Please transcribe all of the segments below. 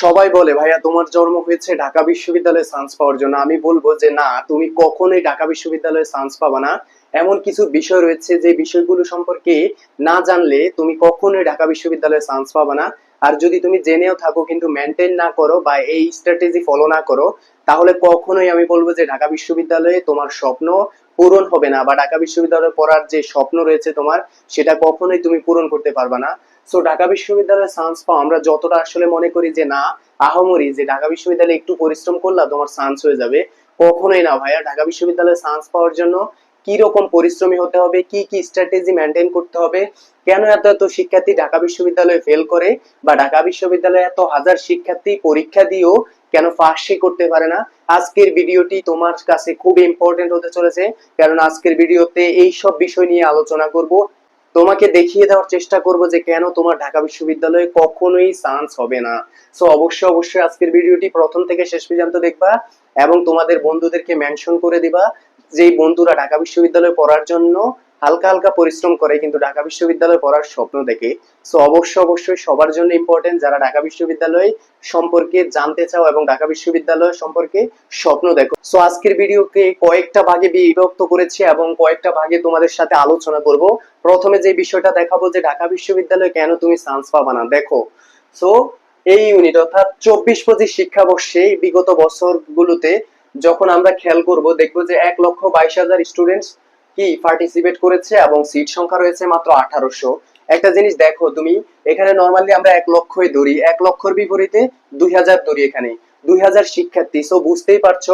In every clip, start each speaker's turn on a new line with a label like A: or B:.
A: সবাই বলে, ভাইয়া, তোমার জন্ম হয়েছে ঢাকা বিশ্ববিদ্যালয়ে সায়েন্স পাওয়ার জন্য। আমি বলব যে, না, তুমি কখনোই ঢাকা বিশ্ববিদ্যালয়ে সায়েন্স পাবা না। এমন কিছু বিষয় রয়েছে যে বিষয়গুলো সম্পর্কে না জানলে তুমি কখনোই ঢাকা বিশ্ববিদ্যালয়ে সায়েন্স পাবা না। আর যদি তুমি জেনেও থাকো কিন্তু মেনটেন না করো বা এই স্ট্র্যাটেজি ফলো না করো, তাহলে কখনোই আমি বলব যে, ঢাকা বিশ্ববিদ্যালয়ে তোমার স্বপ্ন পূরণ হবে না বা ঢাকা বিশ্ববিদ্যালয়ে পড়ার যে স্বপ্ন রয়েছে তোমার, সেটা কখনোই তুমি পূরণ করতে পারবে না। সো ঢাকা বিশ্ববিদ্যালয়ে সায়েন্স পাও আমরা যতটা আসলে মনে করি যে না, আহামরি যে ঢাকা বিশ্ববিদ্যালয়ে একটু পরিশ্রম করলে তোমার সায়েন্স হয়ে যাবে, কখনোই না ভাইয়া। ঢাকা বিশ্ববিদ্যালয়ে সায়েন্স পাওয়ার জন্য কি রকম পরিশ্রমী হতে হবে, কি কি স্ট্র্যাটেজি মেনটেন করতে হবে, কেন এত এত শিক্ষার্থী ঢাকা বিশ্ববিদ্যালয়ে ফেল করে, বা ঢাকা বিশ্ববিদ্যালয়ে এত হাজার শিক্ষার্থী পরীক্ষা দিয়েও কেন পাশই করতে পারে না? আজকের ভিডিওটি তোমার কাছে খুব ইম্পর্টেন্ট হতে চলেছে, কারণ আজকের ভিডিওতে এই সব বিষয় নিয়ে আলোচনা করব। তোমাকে দেখিয়ে দেওয়ার চেষ্টা করব যে কেন তোমার ঢাকা বিশ্ববিদ্যালয়ে কখনোই চান্স হবে না। সো অবশ্যই অবশ্যই আজকের ভিডিওটি প্রথম থেকে শেষ পর্যন্ত দেখবা এবং তোমাদের বন্ধুদেরকে মেনশন করে দিবা যেই বন্ধুরা ঢাকা বিশ্ববিদ্যালয়ে পড়ার জন্য হালকা হালকা পরিশ্রম করে কিন্তু ঢাকা বিশ্ববিদ্যালয়ে পড়ার স্বপ্ন দেখে। সো অবশ্যই অবশ্যই সবার জন্য ইম্পর্টেন্ট যারা ঢাকা বিশ্ববিদ্যালয় সম্পর্কে জানতে চাও এবং ঢাকা বিশ্ববিদ্যালয় সম্পর্কে স্বপ্ন দেখো। সো আজকের ভিডিওকে কয়েকটা ভাগে বিভক্ত করেছি এবং কয়েকটা ভাগে তোমাদের সাথে আলোচনা করব। প্রথমে যে বিষয়টা দেখাবো যে ঢাকা বিশ্ববিদ্যালয়ে কেন তুমি চান্স পাবা না, দেখো। সো এই ইউনিট অর্থাৎ চব্বিশ পঁচিশ শিক্ষাবর্ষে বিগত বছরগুলোতে যখন আমরা খেয়াল করব, দেখব যে এক লক্ষ বাইশ হাজার স্টুডেন্টস কি পার্টিসিপেট করেছে এবং সিট সংখ্যা রয়েছে মাত্র আঠারোশো। একটা জিনিস দেখো তুমি, এখানে নর্মালি আমরা এক লক্ষই ধরি। এক লক্ষর বিপরীতে দুই হাজার ধরি এখানে। দুই হাজার শিক্ষার্থী। সো বুঝতেই পারছ,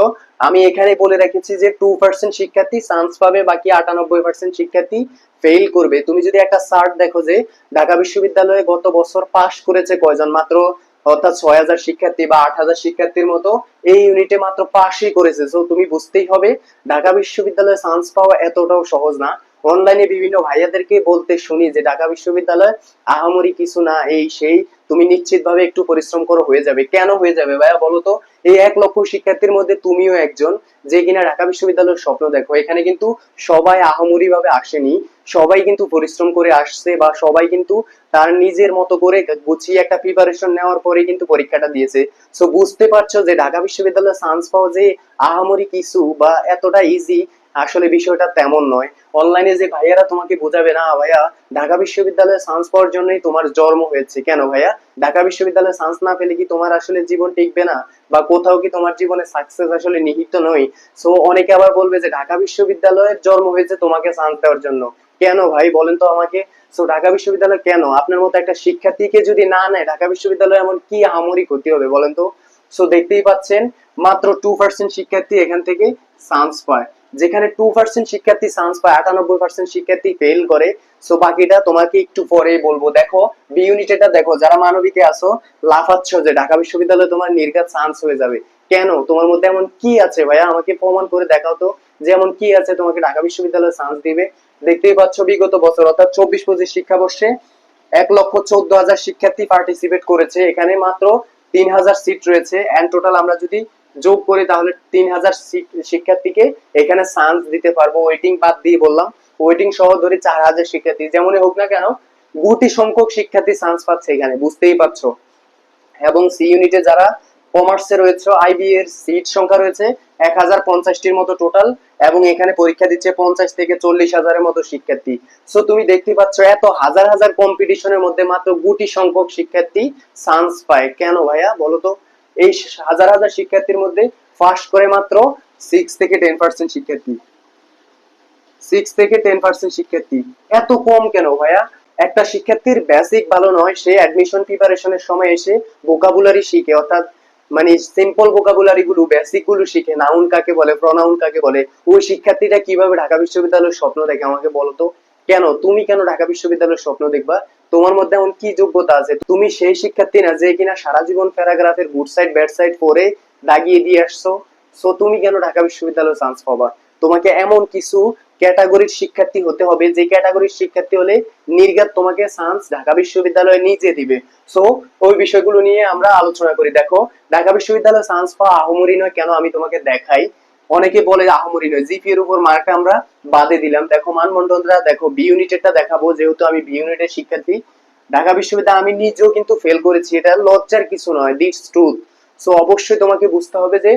A: আমি এখানে বলে রেখেছি যে টু পার্সেন্ট শিক্ষার্থী চান্স পাবে, বাকি আটানব্বই পার্সেন্ট শিক্ষার্থী ফেল করবে। তুমি যদি একটা সার্ট দেখো যে ঢাকা বিশ্ববিদ্যালয়ে গত বছর পাশ করেছে কয়জন? মাত্র অর্থাৎ ছয় হাজার শিক্ষার্থী বা আট হাজার শিক্ষার্থীর মতো এই ইউনিটে মাত্র পাশই করেছে। তো তুমি বুঝতেই হবে, ঢাকা বিশ্ববিদ্যালয়ে চান্স পাওয়া এতটাও সহজ না। অনলাইনে বিভিন্ন ভাইয়াদেরকে বলতে শুনি যে, ঢাকা বিশ্ববিদ্যালয় আহামরি কিছু না, এই সেই, তুমি নিশ্চিত ভাবে একটু পরিশ্রম করো, হয়ে যাবে। কেন হয়ে যাবে ভাইয়া বলো তো? এই এক লক্ষ শিক্ষার্থীর মধ্যে তুমিও একজন, যে কিনা ঢাকা বিশ্ববিদ্যালয়ের স্বপ্ন দেখো। এখানে কিন্তু সবাই আহামরি ভাবে আসেনি, সবাই কিন্তু পরিশ্রম করে আসছে বা সবাই কিন্তু তার নিজের মতো করে গুছিয়ে একটা প্রিপারেশন নেওয়ার পরে কিন্তু পরীক্ষাটা দিয়েছে। সো বুঝতে পারছ যে, ঢাকা বিশ্ববিদ্যালয়ে চান্স পাওয়া যে আহামরি কিছু বা এতটা ইজি আসলে বিষয়টা তেমন নয়। অনলাইনে যে ভাইয়ারা তোমাকে বোঝাবে, না ভাইয়া, ঢাকা বিশ্ববিদ্যালয়ে সায়েন্স পাওয়ার জন্যই তোমার জন্ম হয়েছে। কেন ভাইয়া? ঢাকা বিশ্ববিদ্যালয়ে সায়েন্স না পেলে কি তোমার আসলে জীবন টিকবে না? বা কোথাও কি তোমার জীবনে সাকসেস আসলে নিহিত নয় সো অনেকে আবার বলবে যে, ঢাকা বিশ্ববিদ্যালয়ের জন্ম হয়েছে তোমাকে চান্স দেওয়ার জন্য। কেন ভাই? বলেন তো আমাকে। সো ঢাকা বিশ্ববিদ্যালয় কেন? আপনার মতো একটা শিক্ষার্থীকে যদি না নেয়, ঢাকা বিশ্ববিদ্যালয়ে এমন কি আমরি ক্ষতি হবে, বলেন তো? সো দেখতেই পাচ্ছেন, মাত্র টু পার্সেন্ট শিক্ষার্থী এখান থেকে চান্স পায়। যেখানে টু পার্সেন্ট শিক্ষার্থী চান্স পায় আটানব্বই পার্সেন্ট শিক্ষার্থী ফেল করে সো বাকিটা তোমাকে একটু পরে বলব। দেখো বি ইউনিটেটা দেখো, যারা মানবিকে আসো লাফাচ্ছ যে ঢাকা বিশ্ববিদ্যালয়ে তোমার নির্ঘাত চান্স হয়ে যাবে। কেন? তোমার মধ্যে এমন কি আছে ভাইয়া? আমাকে প্রমাণ করে দেখাও তো, যে এমন কি আছে তোমাকে ঢাকা বিশ্ববিদ্যালয়ে চান্স দিবে। দেখতেই পাচ্ছ বিগত বছর, অর্থাৎ চব্বিশ পঁচিশ শিক্ষাবর্ষে এক লক্ষ চোদ্দ হাজার শিক্ষার্থী পার্টিসিপেট করেছে। এখানে মাত্র তিন হাজার সিট রয়েছে। এন্ড টোটাল আমরা যদি যোগ করি তাহলে তিন হাজার শিক্ষার্থীকে এখানে চান্স দিতে পারব। ওয়েটিং বাদ দিয়ে বললাম ওয়েটিং সহ ধরে চার হাজার শিক্ষার্থী। যেমনই হোক না কেন, গুটি সংখ্যক শিক্ষার্থী চান্স পাচ্ছে এখানে, বুঝতেই পারছ। এবং সি ইউনিটে যারা কমার্সে রয়েছে আইবি এর সিট সংখ্যা রয়েছে এক হাজার পঞ্চাশটির মতো টোটাল এবং এখানে পরীক্ষা দিচ্ছে পঞ্চাশ থেকে চল্লিশ হাজারের মতো শিক্ষার্থী। সো তুমি দেখতে পাচ্ছ এত হাজার হাজার কম্পিটিশনের মধ্যে মাত্র গুটি সংখ্যক শিক্ষার্থী চান্স পায়। কেন ভাইয়া? বলো তো। এই হাজার হাজার শিক্ষার্থীর মধ্যে ফার্স্ট করে মাত্র সিক্স থেকে টেন পার্সেন্ট শিক্ষার্থী। সিক্স থেকে টেন পার্সেন্ট শিক্ষার্থী। এত কম কেন ভাইয়া? একটা শিক্ষার্থীর বেসিক ভালো নয়, সে অ্যাডমিশন প্রিপারেশনের সময় এসে ভোকাবুলারি শিখে, অর্থাৎ মানে সিম্পল ভোকাবুলারি গুলো বেসিকগুলো শিখে নাউন কাকে বলে প্রনাউন কাকে বলে, ওই শিক্ষার্থীটা কীভাবে ঢাকা বিশ্ববিদ্যালয়ের স্বপ্ন দেখে আমাকে বলো তো? কেন? তুমি কেন ঢাকা বিশ্ববিদ্যালয়ের স্বপ্ন দেখবা? তোমার মধ্যে এমন কি যোগ্যতা আছে? তুমি সেই শিক্ষার্থী না যে কিনা সারা জীবন প্যারাগ্রাফের গুড সাইড, ব্যাড সাইড পড়ে দাগিয়ে দিয়ে আসছো? সো তুমি কেন ঢাকা বিশ্ববিদ্যালয়ে চান্স পাবা? তোমাকে এমন কিছু ক্যাটাগরির শিক্ষার্থী হতে হবে, যে ক্যাটাগরির শিক্ষার্থী হলে নির্গাত তোমাকে চান্স ঢাকা বিশ্ববিদ্যালয়ে নিজে দিবে। সো ওই বিষয়গুলো নিয়ে আমরা আলোচনা করি। দেখো, ঢাকা বিশ্ববিদ্যালয়ে চান্স পাওয়া আহমরি নয় কেন আমি তোমাকে দেখাই। অনেকে বলে আহমরি নয়। জিপি এর উপর মার্কা আমরা বাদে দিলাম। দেখো মানমন্ডলরা দেখো বি ইউনিটেরটা দেখাবো, যেহেতু আমি বি ইউনিটের শিক্ষার্থী। ঢাকা বিশ্ববিদ্যালয়ে, আমি নিজেও কিন্তু ফেল করেছি। এটা লজ্জার কিছু নয় দিস ট্রুথ সো অবশ্যই তোমাকে বুঝতে হবে যে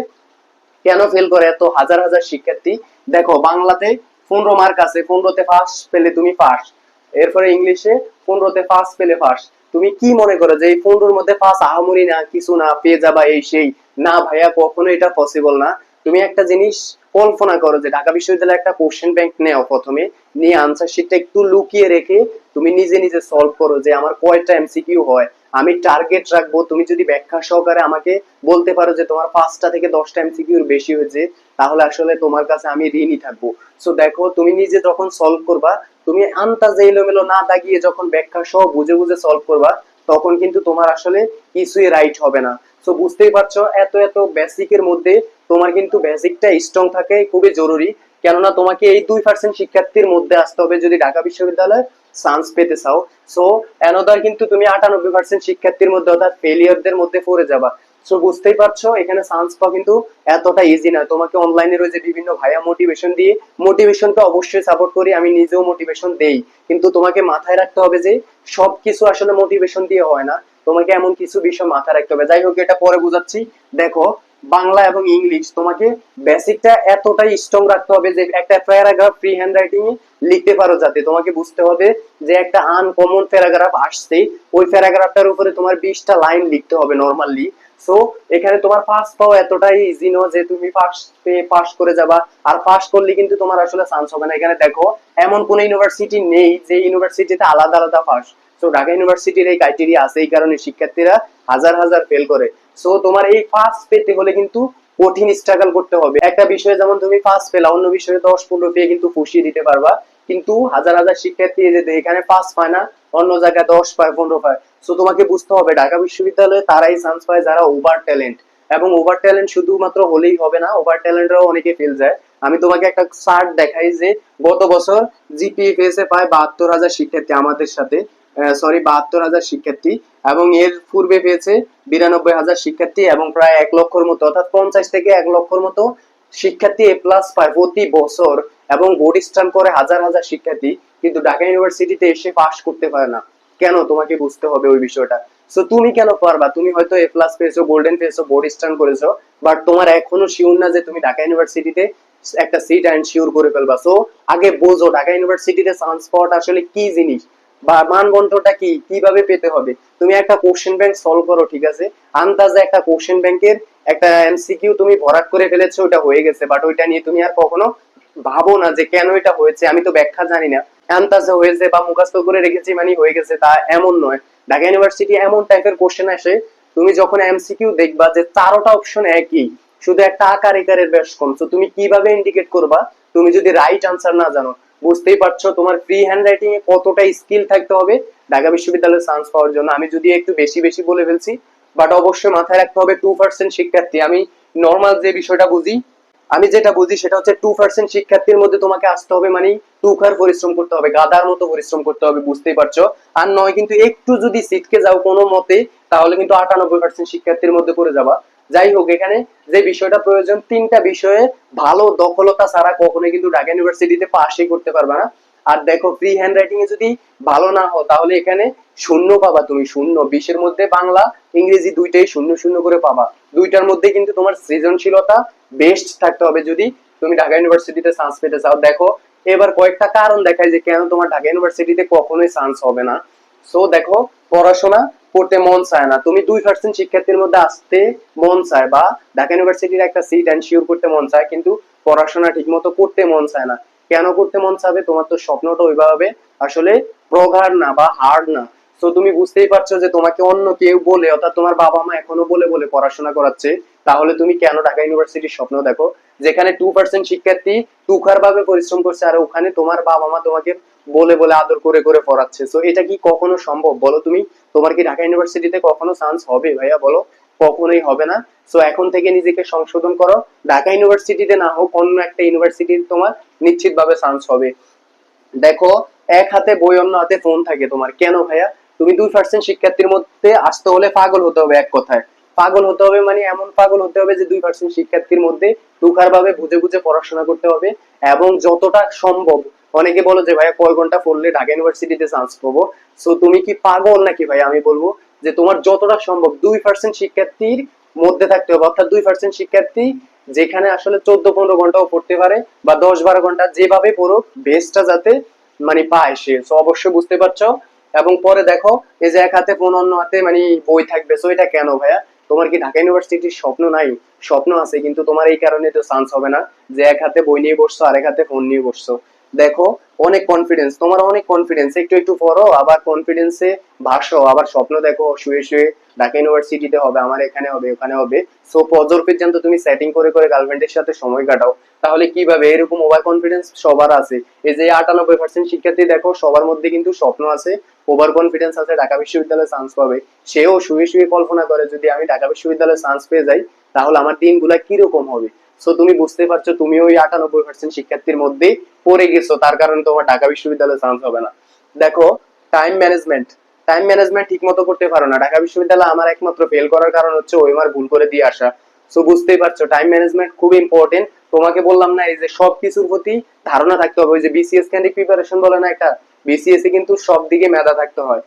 A: কেন ফেল করে এত হাজার হাজার শিক্ষার্থী। দেখো, বাংলাতে পনেরো মার্ক আছে, পনেরোতে ফার্স্ট পেলে তুমি ফার্স্ট এরপরে ইংলিশে পনেরোতে ফার্স্ট পেলে ফার্স্ট তুমি কি মনে করো যে এই পনেরোর মধ্যে ফার্স্ট আহামরি না, কিছু না, পেয়ে যাবা এই সেই? না ভাইয়া কখনো এটা পসিবল না। তুমি একটা জিনিস কল্পনা করো যে ঢাকা বিশ্ববিদ্যালয়ে একটা কোশ্চেন ব্যাংক নেও প্রথমে, নিয়ে আনসার শিটটা একটু লুকিয়ে রেখে তুমি নিজে নিজে সলভ করো যে আমার কয়টা এমসিকিউ হয়। আমি টার্গেট রাখব, তুমি যদি ব্যাখ্যা সহকারে আমাকে বলতে পারো যে তোমার পাঁচটা থেকে দশটা এমসিকিউর বেশি হয়েছে, তাহলে আসলে তোমার কাছে আমি ঋণই থাকব। সো দেখো, তুমি নিজে যখন সলভ করবা, তুমি আন্তাজে এলোমেলো না দাগিয়ে যখন ব্যাখ্যা সহ বুঝে বুঝে সলভ করবা, তখন কিন্তু তোমার আসলে কিছুই রাইট হবে না। সো বুঝতেই পারছ, এত এত বেসিকের মধ্যে তোমার কিন্তু বেসিকটা স্ট্রং থাকে খুবই জরুরি। কেননা তোমাকে এই দুই পার্সেন্ট শিক্ষার্থীর মধ্যে আসতে হবে যদি ঢাকা বিশ্ববিদ্যালয়ে চান্স পেতে চাও। সো অ্যানোদার কিন্তু তুমি আটানব্বই পার্সেন্ট শিক্ষার্থীর মধ্যে অর্থাৎ ফেলিয়ারদের মধ্যে পড়ে যাবা। সো বুঝতেই পারছ, এখানে চান্স পাওয়া কিন্তু এতটা ইজি না তোমাকে অনলাইনে রয়েছে বিভিন্ন ভাইয়া মোটিভেশন দিয়ে মোটিভেশনকে অবশ্যই সাপোর্ট করি, আমি নিজেও মোটিভেশন দেই। কিন্তু তোমাকে মাথায় রাখতে হবে যে, সবকিছু আসলে মোটিভেশন দিয়ে হয় না। তোমাকে এমন কিছু বিষয় মাথায় রাখতে হবে। যাই হোক, এটা পরে বুঝাচ্ছি। দেখো বাংলা এবং ইংলিশ, তোমাকে বেসিকটা এতটাই স্ট্রং রাখতে হবে যে একটা প্যারাগ্রাফ ফ্রি হ্যান্ড রাইটিং এ লিখতে পারো যাতে। তোমাকে বুঝতে হবে যে একটা আনকমন প্যারাগ্রাফ আসছে ওই প্যারাগ্রাফটার উপরে তোমার বিশটা লাইন লিখতে হবে নর্মালি সো এখানে তোমার পাস পাওয়া এতটাই ইজি নো যে তুমি পাস পেয়ে পাস করে যাবা। আর পাস করলে কিন্তু তোমার আসলে চান্স হবে না। এখানে দেখো, এমন কোন ইউনিভার্সিটি নেই যে ইউনিভার্সিটিতে আলাদা আলাদা পাস তো ঢাকা ইউনিভার্সিটির এই ক্রাইটেরিয়া আছে। এই কারণে শিক্ষার্থীরা হাজার হাজার ফেল করে। সো তোমার এই ফার্স্ট পেতে হলে কিন্তু কঠিন স্ট্রাগল করতে হবে। একটা বিষয়ে যেমন তুমি ফার্স্ট পেলা, অন্য বিষয়ে দশ পনেরো পেয়ে কিন্তু পুষিয়ে দিতে পারবা। কিন্তু হাজার হাজার শিক্ষার্থী এই যে এখানে পাস পায় না, অন্য জায়গায় দশ পায়, পনেরো পায়। সো তোমাকে বুঝতে হবে, ঢাকা বিশ্ববিদ্যালয়ে তারাই চান্স পায় যারা ওভার ট্যালেন্ট এবং ওভার ট্যালেন্ট শুধুমাত্র হলেই হবে না ওভার ট্যালেন্টরাও অনেকে ফেল যায়। আমি তোমাকে একটা চার্ট দেখাই যে গত বছর জিপিএ এ প্রায় বাহাত্তর হাজার শিক্ষার্থী আমাদের সাথে। সরি বাহাত্তর হাজার শিক্ষার্থী এবং এর পূর্বে পেয়েছে বিরানব্বই হাজার শিক্ষার্থী এবং প্রায় এক লক্ষর মতো, অর্থাৎ পঞ্চাশ থেকে এক লক্ষর মতো শিক্ষার্থী এ প্লাস পায় প্রতি বছর এবং বোর্ড স্ট্যাম্প করে হাজার হাজার শিক্ষার্থী, কিন্তু ঢাকা ইউনিভার্সিটিতে এসে পাশ করতে পারে না। কেন? তোমাকে বুঝতে হবে ওই বিষয়টা। সো তুমি কেন পারবা? তুমি হয়তো এ প্লাস পেয়েছ গোল্ডেন পেয়েছ বোর্ড স্ট্যান্ড করেছ বাট তোমার এখনও শিওর না যে তুমি ঢাকা ইউনিভার্সিটিতে একটা সিট অ্যান্ড শিওর করে ফেলবা। সো আগে বোঝো, ঢাকা ইউনিভার্সিটিতে চান্স পাওয়াটা আসলে কি জিনিস? বা মানদণ্ডটা কি? কীভাবে পেতে হবে? তুমি একটা কোশ্চেন ব্যাংক সলভ করো, ঠিক আছে? আন্দাজে একটা কোশ্চেন ব্যাংকের একটা এমসিকিউ তুমি ভরাট করে ফেলেছো, ওটা হয়ে গেছে। বাট ওইটা নিয়ে তুমি আর কখনো ভাবো না যে কেন এটা হয়েছে, আমি তো ব্যাখ্যা জানি না। আন্দাজে হয়েছে বা মুখস্থ করে রেখেছি মানে হয়ে গেছে, তা এমন নয়। ঢাকা ইউনিভার্সিটি এমন টাইপের কোশ্চেন আসে, তুমি যখন এমসিকিউ দেখবা যে চারোটা অপশন একই, শুধু একটা আকার একারের বেশ কম। তো তুমি কীভাবে ইন্ডিকেট করবা? তুমি যদি রাইট আনসার না জানো বুঝতেই পারছ তোমার ফ্রি হ্যান্ড রাইটিং এ কতটা স্কিল থাকতে হবে। ঢাকা বিশ্ববিদ্যালয়ে চান্স পাওয়ার জন্য। আমি যদি একটু বেশি বেশি বলে ফেলছি বাট অবশ্যই মাথায় রাখতে হবে টু পার্সেন্ট শিক্ষার্থী। আমি নর্মাল যে বিষয়টা বুঝি, আমি যেটা বুঝি সেটা হচ্ছে টু পার্সেন্ট শিক্ষার্থীর মধ্যে তোমাকে আসতে হবে মানে টুকার পরিশ্রম করতে হবে, গাদার মতো পরিশ্রম করতে হবে, বুঝতেই পারছ। আর নয়, কিন্তু একটু যদি সিটকে যাও কোনো মতে, তাহলে কিন্তু আটানব্বই পার্সেন্ট শিক্ষার্থীর মধ্যে করে যাবা। যাই হোক, এখানে যে বিষয়টা প্রয়োজন, তিনটা বিষয়ে ভালো দখলতা ছাড়া কখনোই কিন্তু ঢাকা ইউনিভার্সিটিতে পাশই করতে পারবে না। আর দেখো ফ্রি হ্যান্ড রাইটিং এ যদি ভালো না হও, তাহলে এখানে শূন্য পাবা তুমি, শূন্য। বিশের মধ্যে বাংলা, ইংরেজি দুইটাই শূন্য শূন্য করে পাবা। দুইটার মধ্যে কিন্তু তোমার সৃজনশীলতা বেস্ট থাকতে হবে। যদি তুমি ঢাকা ইউনিভার্সিটিতে চান্স পেতে চাও, দেখো, এবার কয়েকটা কারণ দেখায় যে কেন তোমার ঢাকা ইউনিভার্সিটিতে কখনোই চান্স হবে না। সো দেখো, পড়াশোনা করতে মন চায় না। তুমি দুই পার্সেন্ট শিক্ষার্থীর মধ্যে আসতে মন চায় বা ঢাকা ইউনিভার্সিটির একটা সিট এনশিওর করতে মন চায়, কিন্তু পড়াশোনা ঠিক মতো করতে মন চায় না। কেন করতে মন চাবে? তোমার তো স্বপ্নটা ওইভাবে আসলে প্রগাঢ় না বা হার্ড না। তো তুমি বুঝতেই পারছ যে তোমাকে অন্য কেউ বলে, অর্থাৎ তোমার বাবা মা এখনও বলে বলে পড়াশোনা করাচ্ছে। তাহলে তুমি কেন ঢাকা ইউনিভার্সিটির স্বপ্ন দেখো? যেখানে টু পার্সেন্ট শিক্ষার্থী তুখার ভাবে পরিশ্রম করছে, আর ওখানে তোমার বাবা মা তোমাকে বলে বলে আদর করে করে পড়াচ্ছে। তো এটা কি কখনো সম্ভব? বলো তুমি। তোমার কি ঢাকা ইউনিভার্সিটিতে কখনো চান্স হবে ভাইয়া বলো? কখনোই হবে না। সো এখন থেকে নিজেকে সংশোধন করো। ঢাকা ইউনিভার্সিটিতে না হোক, অন্য একটা ইউনিভার্সিটি তোমার নিশ্চিত ভাবে চান্স হবে। দেখো, এক হাতে বই, অন্য হাতে ফোন থাকে তোমার। কেন ভাইয়া? তুমি দুই পার্সেন্ট শিক্ষার্থীর মধ্যে আসতে হলে পাগল হতে হবে এক কথায়। পাগল হতে হবে মানে এমন পাগল হতে হবে যে দুই পার্সেন্ট শিক্ষার্থীর মধ্যে ভাবে বুঝে বুঝে পড়াশোনা করতে হবে এবং যতটা সম্ভব। অনেকে বলো যে, ভাইয়া, কয় ঘণ্টা পড়লে ঢাকা ইউনিভার্সিটিতে চান্স পাবো? সো তুমি কি পাগল নাকি ভাই আমি বলব যে, তোমার যতটা সম্ভব দুই পার্সেন্ট শিক্ষার্থীর মধ্যে থাকতে হবে। অর্থাৎ দুই পার্সেন্ট শিক্ষার্থী যেখানে আসলে চোদ্দ পনেরো ঘন্টাও পড়তে পারে বা দশ বারো ঘণ্টা যেভাবে পড়ুক বেসটা যাতে মানে পায় সে। সো অবশ্যই বুঝতে পারছ। এবং পরে দেখো, এই যে এক হাতে ফোন অন্য হাতে মানে বই থাকবে। সো এটা কেন ভাইয়া? তোমার কি ঢাকা ইউনিভার্সিটির স্বপ্ন নাই? স্বপ্ন আছে, কিন্তু তোমার এই কারণে তো চান্স হবে না যে এক হাতে বই নিয়ে বসছো আর এক হাতে ফোন নিয়ে বসছো। দেখো, অনেক কনফিডেন্স তোমার অনেক কনফিডেন্স একটু একটু পড়ো, আবার কনফিডেন্সে ভাসো, আবার স্বপ্ন দেখো, শুয়ে শুয়ে ঢাকা ইউনিভার্সিটিতে হবে, আমার এখানে হবে, ওখানে হবে। সো পজর পর্যন্ত তুমি সেটিং করে করে গার্লফ্রেন্ডের সাথে সময় কাটাও। তাহলে কীভাবে? এরকম ওভার কনফিডেন্স সবার আছে। এই যে আটানব্বই পার্সেন্ট শিক্ষার্থী দেখো, সবার মধ্যে কিন্তু স্বপ্ন আছে ওভার কনফিডেন্স আছে, ঢাকা বিশ্ববিদ্যালয়ে চান্স পাবে। সেও শুয়ে শুয়ে কল্পনা করে, যদি আমি ঢাকা বিশ্ববিদ্যালয়ে চান্স পেয়ে যাই, তাহলে আমার দিনগুলা কীরকম হবে? সো তুমি বুঝতে পারছ তুমি ওই আটানব্বই পার্সেন্ট শিক্ষার্থীর মধ্যে পড়ে গেছো, তার কারণে তোমার ঢাকা বিশ্ববিদ্যালয়ে চান্স হবে না। দেখো টাইম ম্যানেজমেন্ট টাইম ম্যানেজমেন্ট ঠিক মতো করতে পারো না। ঢাকা বিশ্ববিদ্যালয়ে আমার একমাত্র ফেল করার কারণ হচ্ছে ওই আমার ভুল করে দিয়ে আসা। সো বুঝতেই পারছ টাইম ম্যানেজমেন্ট খুব ইম্পর্টেন্ট তোমাকে বললাম না, এই যে সব কিছুর প্রতি ধারণা থাকতে হবে। ওই যে বিসিএস ক্যান্ডিক প্রিপারেশন বলে না একটা বিসিএস কিন্তু সব দিকে মেধা থাকতে হয়।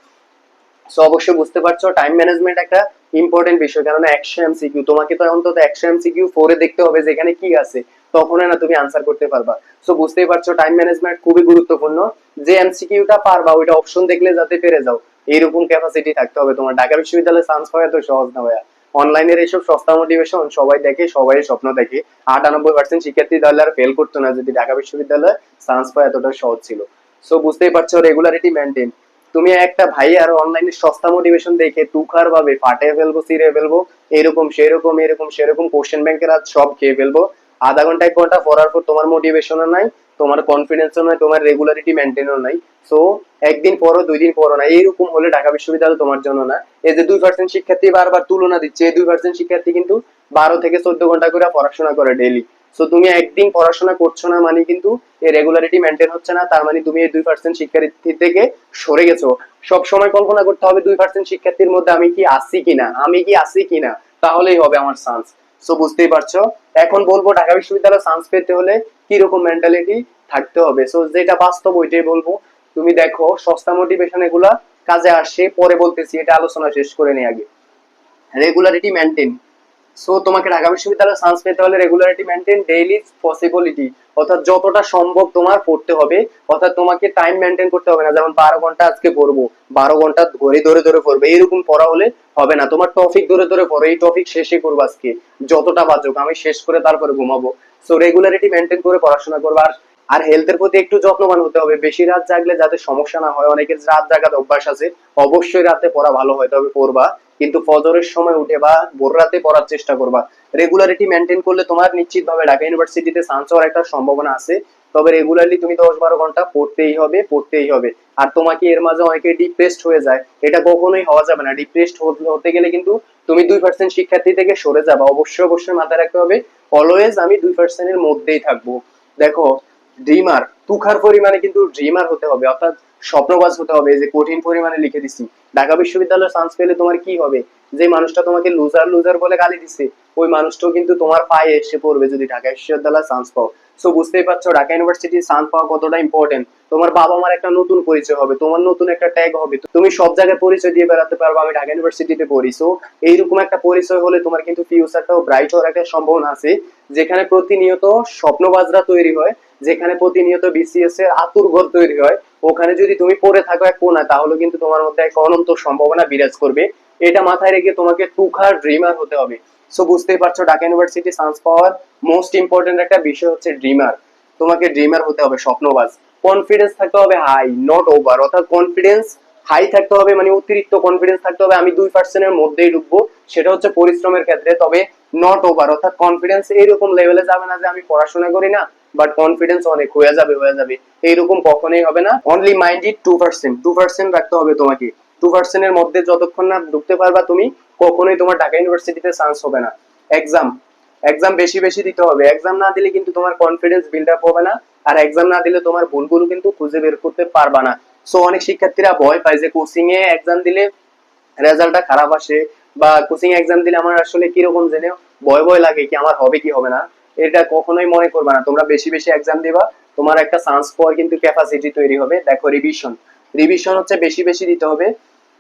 A: সো অবশ্যই বুঝতে পারছ টাইম ম্যানেজমেন্ট একটা ইম্পর্টেন্ট বিষয় কারণ একশো এমসিকিউ তোমাকে তো অন্তত একশো এমসিকিউ ফোরে দেখতে হবে যে এখানে কি আছে তখন না তুমি আনসার করতে পারবা। সো বুঝতেই পারছ টাইম ম্যানেজমেন্ট খুবই গুরুত্বপূর্ণ। যে এমসিকিউটা পারবা, ওইটা অপশন দেখলে যাতে পেরে যাও, এইরকম ক্যাপাসিটি থাকতে হবে তোমার। ঢাকা বিশ্ববিদ্যালয়ে চান্স পাওয়া তো সহজ না ভাইয়া। অনলাইনের এইসব সস্তা মোটিভেশন সবাই দেখে, সবাই স্বপ্ন দেখে। আটানব্বই পার্সেন্ট শিক্ষার্থী তাহলে আর ফেল করতো না যদি ঢাকা বিশ্ববিদ্যালয়ে চান্স পাওয়া এতটা সহজ ছিল। সো বুঝতেই পারছ রেগুলারিটি মেনটেন তুমি একটা ভাই আর অনলাইনে সস্তা মোটিভেশন দেখে তুখার ভাবে ফাটে ফেলব সিরে ফেলব, এরকম, সেরকম এরকম, সেরকম কোশ্চেন ব্যাংকের আজ সব খেয়ে ফেলব। আধা ঘণ্টা, এক ঘণ্টা পড়ার পর তোমার মোটিভেশনও নাই, তোমার কনফিডেন্সও নাই, তোমার রেগুলারিটি মেনটেনও নাই। সো একদিন পরও, দুই দিন পরও না, এইরকম হলে ঢাকা বিশ্ববিদ্যালয় তোমার জন্য না। এই যে দুই পার্সেন্ট শিক্ষার্থী বারবার তুলনা দিচ্ছে, এই দুই পার্সেন্ট শিক্ষার্থী কিন্তু বারো থেকে চোদ্দ ঘণ্টা করে পড়াশোনা করে ডেইলি সো তুমি একদিন পড়াশোনা করছ না মানে কিন্তু এই রেগুলারিটি মেনটেন হচ্ছে না, তার মানে তুমি এই দুই পার্সেন্ট শিক্ষার্থী থেকে সরে গেছো। সব সময় কল্পনা করতে হবে দুই পার্সেন্ট শিক্ষার্থীর মধ্যে আমি কি আসি কিনা, আমি কি আসি কিনা, তাহলেই হবে আমার চান্স সো বুঝতেই পারছ? এখন বলব, ঢাকা বিশ্ববিদ্যালয়ে চান্স পেতে হলে কি রকম মেন্টালিটি থাকতে হবে? সো যেটা বাস্তব ওইটাই বলব। তুমি দেখো, সস্তা মোটিভেশন এগুলা কাজে আসে, পরে বলতেছি, এটা আলোচনা শেষ করে নি আগে। রেগুলারিটি মেনটেন সো তোমাকে ঢাকা বিশ্ববিদ্যালয়ে চান্স পেতে হলে রেগুলারিটি মেনটেন ডেইলি পসিবিলিটি অর্থাৎ যতটা সম্ভব তোমার পড়তে হবে। অর্থাৎ তোমাকে টাইম মেনটেন করতে হবে না। যেমন বারো ঘণ্টা আজকে পড়ব। বারো ঘণ্টা ধরে ধরে ধরে পড়বে। এরকম পড়া হলে হবে না। তোমার টপিক ধরে ধরে পড়ো। এই টপিক শেষই করব আজকে। যতটা বাজুক, আমি শেষ করে তারপরে ঘুমাবো। সো রেগুলারিটি মেনটেন করে পড়াশোনা করব। আর আর হেলথের প্রতি একটু যত্নবান হতে হবে। বেশি রাত জাগলে যাতে সমস্যা না হয়, অনেকের রাত জাগাতে অভ্যাস আছে, অবশ্যই রাতে পড়া ভালো হয়। তবে পড়বা। কিন্তু ফজরের সময় উঠে বা ভোর রাতে পড়ার চেষ্টা করবা। রেগুলারিটি মেনটেন করলে তোমার নিশ্চিত ভাবে ঢাকা ইউনিভার্সিটিতে চান্স হওয়ার একটা সম্ভাবনা আছে। তবে রেগুলারলি তুমি দশ বারো ঘণ্টা পড়তেই হবে পড়তেই হবে। আর তোমাকে এর মাঝে অনেকে ডিপ্রেসড হয়ে যায়। এটা কখনোই হওয়া যাবে না। ডিপ্রেসড হতে গেলে কিন্তু তুমি দুই পার্সেন্ট শিক্ষার্থী থেকে সরে যাবে। অবশ্যই অবশ্যই মাথায় রাখতে হবে। অলওয়েজ আমি দুই পার্সেন্টের মধ্যেই থাকব। দেখো ড্রিমার তুখার পরিমাণে কিন্তু ড্রিমার হতে হবে। অর্থাৎ স্বপ্নবাজ হতে হবে যে কঠিন পরিমাণে লিখে দিছি। ঢাকা বিশ্ববিদ্যালয়ে চান্স পেলে তোমার কি হবে? যে মানুষটা তোমাকে লুজার লুজার বলে গালি দিচ্ছে ওই মানুষটাও কিন্তু তোমার পায়ে এসে পড়বে যদি ঢাকা বিশ্ববিদ্যালয়ে চান্স পাও। সো বুঝতেই পারছ, ঢাকা ইউনিভার্সিটি চান্স পাওয়া কতটা ইম্পর্টেন্ট তোমার বাবা মার একটা নতুন পরিচয় হবে, তোমার নতুন একটা ট্যাগ হবে। তুমি সব জায়গায় পরিচয় দিয়ে বেড়াতে পারব, আমি ঢাকা ইউনিভার্সিটিতে পড়ি। সো এইরকম একটা পরিচয় হলে তোমার কিন্তু ফিউচারটাও ব্রাইট হওয়ার একটা সম্ভাবনা আছে, যেখানে প্রতিনিয়ত স্বপ্নবাজরা তৈরি হয়, যেখানে প্রতিনিয়ত বিসিএস এর আতুর ঘর তৈরি হয়। ওখানে যদি তুমি পড়ে থাকো এক কোনায় তাহলে কিন্তু তোমার মধ্যে একটা অনন্ত সম্ভাবনা বিরাজ করবে। এটা মাথায় রেখে তোমাকে টুখার ড্রিমার হতে হবে। সো বুঝতেই পারছ, ঢাকা ইউনিভার্সিটি চান্স পাওয়ার মোস্ট ইম্পর্টেন্ট একটা বিষয় হচ্ছে ড্রিমার তোমাকে ড্রিমার হতে হবে, স্বপ্নবাজ। কনফিডেন্স থাকতে হবে হাই নট ওভার অর্থাৎ কনফিডেন্স হাই থাকতে হবে মানে অতিরিক্ত কনফিডেন্স থাকতে হবে। আমি দুই পার্সেন্টের মধ্যেই ঢুকবো, সেটা হচ্ছে পরিশ্রমের ক্ষেত্রে, তবে নট ওভার অর্থাৎ কনফিডেন্স এইরকম লেভেলে যাবে না যে আমি পড়াশোনা করি না বাট কনফিডেন্স অনেক হয়ে যাবে হয়ে যাবে। এইরকম কখনোই হবে না। Only minded two percent two percent রাখতে হবে তোমাকে। টু পার্সেন্টের মধ্যে যতক্ষণ না ঢুকতে পারবা তুমি কখনোই তোমার ঢাকা ইউনিভার্সিটিতে চান্স হবে না। এক্সাম এক্সাম বেশি বেশি দিতে হবে। এক্সাম না দিলে কিন্তু তোমার কনফিডেন্স বিল্ড আপ হবে না। আর এক্সাম না দিলে তোমার ভুলগুলো কিন্তু খুঁজে বের করতে পারবা না। সো অনেক শিক্ষার্থীরা ভয় পায় যে কোচিং এ এক্সাম দিলে রেজাল্টটা খারাপ আসে বা কোচিং এক্সাম দিলে আমার আসলে কীরকম জেনে ভয় ভয় লাগে কি আমার হবে কি হবে না। এটা কখনোই মনে করবে না। তোমরা বেশি বেশি এক্সাম দিবা, তোমার একটা চান্স পাওয়ার কিন্তু ক্যাপাসিটি তৈরি হবে। দেখো রিভিশন রিভিশন হচ্ছে বেশি বেশি দিতে হবে।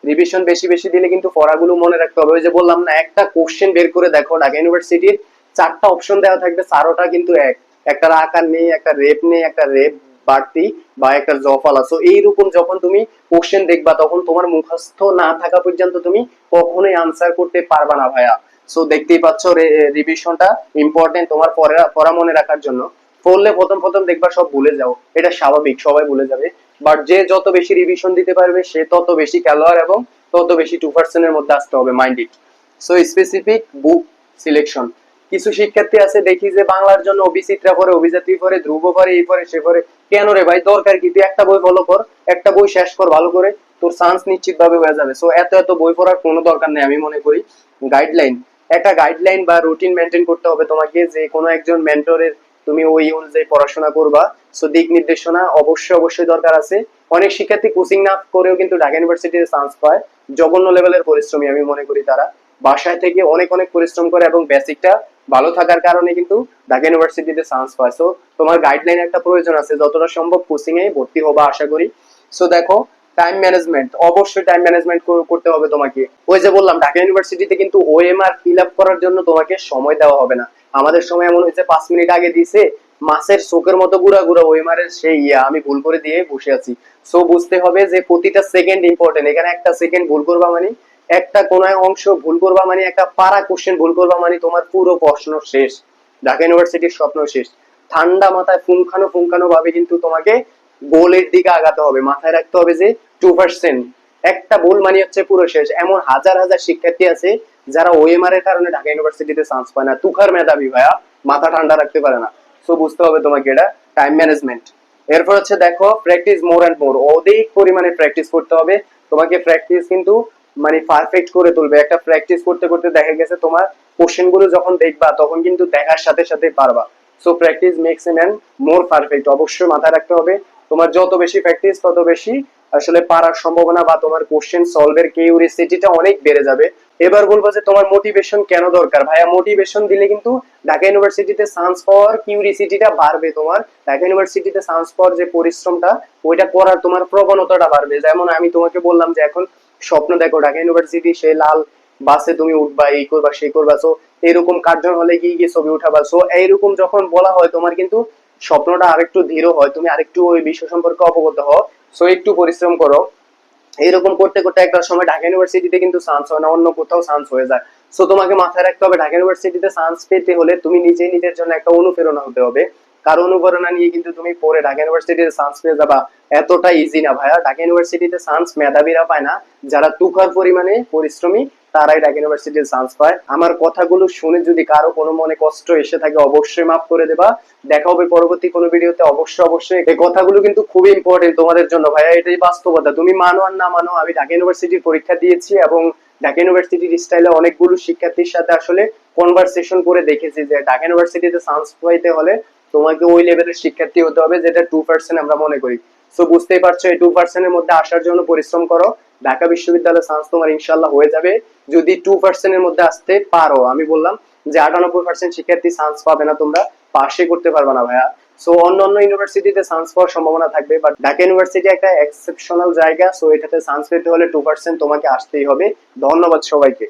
A: রিভিশন বেশি বেশি দিলে কিন্তু পড়াগুলো মনে রাখতে হবে। ওই যে বললাম না, একটা কোশ্চেন বের করে দেখো, ঢাকা ইউনিভার্সিটির চারটা অপশন দেওয়া থাকবে। চারোটা কিন্তু এক। একটা আকার নেই, একটা রেপ নেই, একটা রেপ বাড়তি বা একটা জফালা। সো এইরকম যখন তুমি কোশ্চেন দেখবা, তখন তোমার মুখস্থ না থাকা পর্যন্ত তুমি কখনোই আনসার করতে পারবা না ভাইয়া। সো দেখতেই পাচ্ছ রিভিশনটা ইম্পর্টেন্ট তোমার পড়া মনে রাখার জন্য। পড়লে প্রথম প্রথম দেখবা সব ভুলে যাও। এটা স্বাভাবিক, সবাই ভুলে যাবে। বাট যে যত বেশি রিভিশন দিতে পারবে, সে তত বেশি খেলোয়াড় এবং তত বেশি টু পার্সেন্টের মধ্যে আসতে হবে minded so specific book selection কিছু শিক্ষার্থী আছে, দেখি যে বাংলার জন্য অভিচিত্রা পরে অভিযাত্রী পরে ধ্রুব পরে এই পরে সে পরে কেন রে ভাই? দরকার কি? তুই একটা বই ফলো কর, একটা বই শেষ কর ভালো করে। তোর চান্স নিশ্চিত ভাবে হয়ে যাবে। সো এত এত বই পড়ার কোনো দরকার নেই, আমি মনে করি। গাইডলাইন একটা গাইডলাইন বা রুটিন মেনটেন করতে হবে তোমাকে যে কোনো একজন মেন্টরের তুমি ওই অনুযায়ী পড়াশোনা করবা। সো দিক নির্দেশনা অবশ্যই অবশ্যই দরকার আছে। অনেক শিক্ষার্থী কোচিং না করেও কিন্তু ঢাকা ইউনিভার্সিটিতে চান্স পায়। জঘন্য লেভেলের পরিশ্রমী আমি মনে করি তারা। বাসায় থেকে অনেক অনেক পরিশ্রম করে এবং বেসিকটা ভালো থাকার কারণে কিন্তু ঢাকা ইউনিভার্সিটিতে চান্স পায়। সো তোমার গাইডলাইন একটা প্রয়োজন আছে। যতটা সম্ভব কোচিং এ ভর্তি হবা আশা করি। সো দেখো টাইম ম্যানেজমেন্ট অবশ্যই টাইম ম্যানেজমেন্ট করতে হবে তোমাকে। ওই যে বললাম, ঢাকা ইউনিভার্সিটিতে কিন্তু ওএমআর ফিল আপ করার জন্য তোমাকে সময় দেওয়া হবে না। আমাদের সময় এমন হয়েছে, পাঁচ মিনিট আগে দিয়েছে মাছের চোখের মতো গুড়া গুড়া ওএমআর এর সেই ইয়া, আমি ভুল করে দিয়ে বসে আছি। সো বুঝতে হবে যে প্রতিটা সেকেন্ড ইম্পর্টেন্ট এখানে একটা সেকেন্ড ভুল করবা মানে একটা কোন অংশ ভুল করবা মানে একটা পারা কোশ্চেন ভুল করবা মানে তোমার পুরো প্রশ্ন শেষ। ঢাকা ইউনিভার্সিটির স্বপ্ন শেষ। ঠান্ডা মাথায় ফুঙ্কানো ফুঙ্কানো ভাবে কিন্তু তোমাকে গোলের দিকে আগাতে হবে। মাথায় রাখতে হবে যে টু পার্সেন্ট একটা ভুল মানে হচ্ছে পুরো শেষ। এমন হাজার হাজার শিক্ষার্থী আছে যারা ওএমআর এর কারণে ঢাকা ইউনিভার্সিটিতে চান্স পায় না, তুখার মেধাবী ভাইয়া, মাথা ঠান্ডা রাখতে পারে না। সো বুঝতে হবে তোমাকে এটা টাইম ম্যানেজমেন্ট এরপর হচ্ছে দেখো প্র্যাকটিস মোর অ্যান্ড মোর অধিক পরিমাণে প্র্যাকটিস করতে হবে। তোমাকে প্র্যাকটিস কিন্তু মানে পারফেক্ট করে তুলবে। একটা প্র্যাকটিস করতে করতে দেখা গেছে তোমার কোশ্চেনগুলো যখন দেখবা, তখন কিন্তু দেখার সাথে সাথে পারবা। So practice makes a man more perfect অবশ্যই মাথায় রাখতে হবে। তোমার যত বেশি প্র্যাকটিস তত বেশি আসলে পারার সম্ভাবনা বা তোমার কোশ্চেন সলভের কিউরিসিটিটা অনেক বেড়ে যাবে। এবার বলব যে তোমার মোটিভেশন কেন দরকার? ভাইয়া মোটিভেশন দিলে কিন্তু ঢাকা ইউনিভার্সিটিতে চান্স পাওয়ার কিউরিসিটিটা বাড়বে তোমার। ঢাকা ইউনিভার্সিটিতে চান্স পাওয়ার যে পরিশ্রমটা, ওইটা করার তোমার প্রবণতাটা বাড়বে। যেমন আমি তোমাকে বললাম যে এখন স্বপ্ন দেখো, ঢাকা ইউনিভার্সিটি সে লাল বাসে তুমি উঠবা, এই করবা, সেই করবা। সো এরকম কার্জন হলে গিয়ে গিয়ে ছবি উঠাবা? সো এইরকম যখন বলা হয় তোমার কিন্তু স্বপ্নটা আরেকটু ধীর হয়, তুমি আরেকটু ওই বিষয় সম্পর্কে অবগত হও। সো একটু পরিশ্রম করো। এইরকম করতে করতে একটা সময় ঢাকা ইউনিভার্সিটিতে কিন্তু চান্স হয় না, অন্য কোথাও চান্স হয়ে যায়। সো তোমাকে মাথায় রাখতে হবে, ঢাকা ইউনিভার্সিটিতে চান্স পেতে হলে তুমি নিজে নিজের জন্য একটা অনুপ্রেরণা হতে হবে। কারও অনুপ্রেরণা নিয়ে কিন্তু তুমি পরে ঢাকা ইউনিভার্সিটিতে চান্স পেয়ে যাবা, এতটা ইজি না ভাইয়া। ঢাকা ইউনিভার্সিটিতে চান্স মেধাবীরা পায় না, যারা তুখার পরিমাণে পরিশ্রমী তারাই ঢাকা ইউনিভার্সিটিতে চান্স পায়। আমার কথাগুলো শুনে যদি কারও কোনো মনে কষ্ট এসে থাকে, অবশ্যই মাফ করে দেবা। দেখা হবে পরবর্তী কোনো ভিডিওতে। অবশ্যই অবশ্যই। এই কথাগুলো কিন্তু খুবই ইম্পর্টেন্ট তোমাদের জন্য। ভাইয়া, এটাই বাস্তবতা। তুমি মানো আর না মানো, আমি ঢাকা ইউনিভার্সিটির পরীক্ষা দিয়েছি এবং ঢাকা ইউনিভার্সিটির স্টাইলে অনেকগুলো শিক্ষার্থীর সাথে আসলে কনভারসেশন করে দেখেছি যে ঢাকা ইউনিভার্সিটিতে চান্স পাইতে হলে তোমাকে ওই লেভেলের শিক্ষার্থী হতে হবে যেটা টু পার্সেন্ট আমরা মনে করি। সো বুঝতেই পারছ, এই টু পার্সেন্টের মধ্যে আসার জন্য পরিশ্রম করো। ঢাকা বিশ্ববিদ্যালয়ে চান্স তোমার ইনশাল্লাহ হয়ে যাবে। যদি টু পার্সেন্টের মধ্যে আসতে পারো, আমি বললাম যে আটানব্বই পার্সেন্ট শিক্ষার্থী চান্স পাবে না তোমরা, পাশে করতে পারবে না ভাইয়া। সো অন্য অন্য ইউনিভার্সিটিতে চান্স পাওয়ার সম্ভাবনা থাকবে বাট ঢাকা ইউনিভার্সিটি একটা এক্সেপশনাল জায়গা সো এটাতে চান্স পেতে হলে টু পার্সেন্ট তোমাকে আসতেই হবে। ধন্যবাদ সবাইকে।